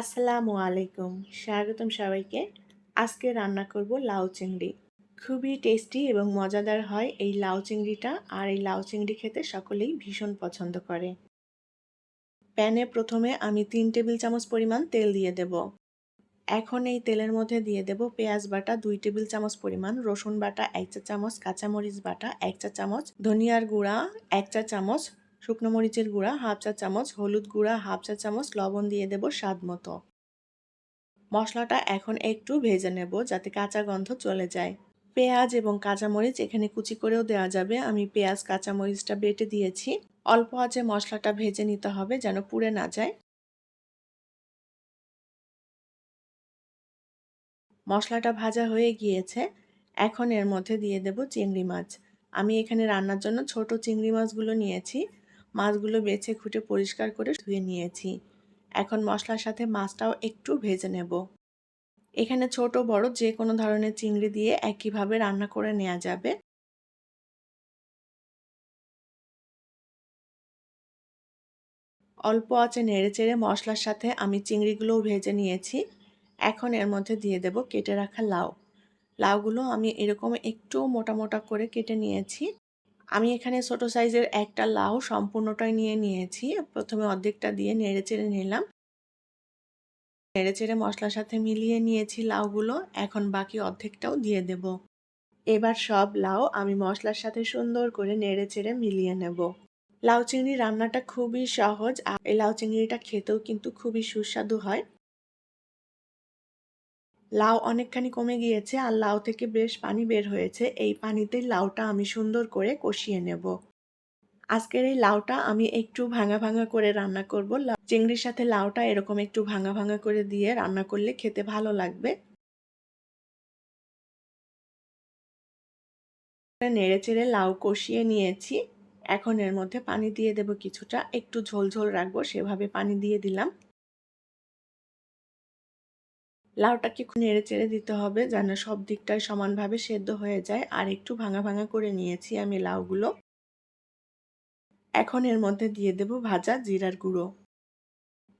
আসসালামু আলাইকুম। স্বাগতম সবাইকে। আজকে রান্না করব লাউ চিংড়ি। খুবই টেস্টি এবং মজাদার হয় এই লাউ চিংড়িটা আর এই লাউ চিংড়ি খেতে সকলেই ভীষণ পছন্দ করে। প্যানে প্রথমে আমি তিন টেবিল চামচ পরিমাণ তেল দিয়ে দেব। এখন এই তেলের মধ্যে দিয়ে দেব পেঁয়াজ বাটা, দুই টেবিল চামচ পরিমাণ রসুন বাটা, এক চা চামচ কাঁচামরিচ বাটা, এক চা চামচ ধনিয়ার গুঁড়া, এক চা চামচ শুকনো মরিচের গুঁড়া, হাফ চা চামচ, হলুদ গুঁড়া, হাফ চা চামচ, লবণ দিয়ে দেব স্বাদ মতো। মশলাটা এখন একটু ভেজে নেব যাতে কাঁচা গন্ধ চলে যায়। পেঁয়াজ এবং কাঁচামরিচ এখানে কুচি করেও দেওয়া যাবে। আমি পেঁয়াজ কাঁচামরিচটা বেটে দিয়েছি। অল্প আঁচে মশলাটা ভেজে নিতে হবে যেন পুড়ে না যায়। মশলাটা ভাজা হয়ে গিয়েছে। এখন এর মধ্যে দিয়ে দেব চিংড়ি মাছ। আমি এখানে রান্নার জন্য ছোট চিংড়ি মাছগুলো নিয়েছি। মাছগুলো বেছে খুঁটে পরিষ্কার করে ধুয়ে নিয়েছি। এখন মশলার সাথে মাছটাও একটু ভেজে নেব। এখানে ছোট, বড় যে কোনো ধরনের চিংড়ি দিয়ে একইভাবে রান্না করে নেওয়া যাবে। অল্প আছে নেড়ে চেড়ে মশলার সাথে আমি চিংড়িগুলোও ভেজে নিয়েছি। এখন এর মধ্যে দিয়ে দেব কেটে রাখা লাউ। লাউগুলো আমি এরকম একটু মোটা মোটা করে কেটে নিয়েছি। আমি এখানে ছোট সাইজের একটা লাউ সম্পূর্ণটাই নিয়ে নিয়েছি। প্রথমে অর্ধেকটা দিয়ে নেড়ে চেড়ে নিলাম। নেড়ে চেড়ে মশলার সাথে মিলিয়ে নিয়েছি লাউগুলো। এখন বাকি অর্ধেকটাও দিয়ে দেব। এবার সব লাউ আমি মশলার সাথে সুন্দর করে নেড়ে চেড়ে মিলিয়ে নেব। লাউ চিংড়ি রান্নাটা খুবই সহজ। আর এই লাউ চিংড়িটা খেতেও কিন্তু খুবই সুস্বাদু হয়। লাউ অনেকখানি কমে গিয়েছে আর লাউ থেকে বেশ পানি বের হয়েছে। এই পানিতেই লাউটা আমি সুন্দর করে কষিয়ে নেব। আজকের এই লাউটা আমি একটু ভাঙা ভাঙা করে রান্না করব। চিংড়ির সাথে লাউটা এরকম একটু ভাঙা ভাঙা করে দিয়ে রান্না করলে খেতে ভালো লাগবে। নেড়ে চেড়ে লাউ কষিয়ে নিয়েছি। এখন এর মধ্যে পানি দিয়ে দেব কিছুটা। একটু ঝোল ঝোল রাখব, সেভাবে পানি দিয়ে দিলাম। লাউটাকে নেড়ে চেড়ে দিতে হবে যেন সব দিকটাই সমানভাবে সেদ্ধ হয়ে যায়। আর একটু ভাঙা ভাঙা করে নিয়েছি আমি লাউগুলো। এখন এর মধ্যে দিয়ে দেব ভাজা জিরার গুঁড়ো।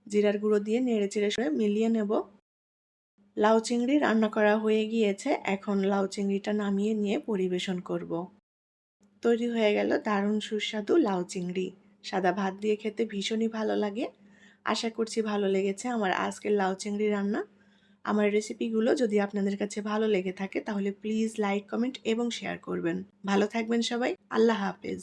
জিরার গুঁড়ো দিয়ে নেড়ে চেড়ে মিলিয়ে নেব। লাউ চিংড়ি রান্না করা হয়ে গিয়েছে। এখন লাউ চিংড়িটা নামিয়ে নিয়ে পরিবেশন করব। তৈরি হয়ে গেল দারুণ সুস্বাদু লাউ চিংড়ি। সাদা ভাত দিয়ে খেতে ভীষণই ভালো লাগে। আশা করছি ভালো লেগেছে আমার আজকের লাউ চিংড়ি রান্না। আমার রেসিপিগুলো যদি আপনাদের কাছে ভালো লেগে থাকে, তাহলে প্লিজ লাইক কমেন্ট এবং শেয়ার করবেন। ভালো থাকবেন সবাই। আল্লাহ হাফেজ।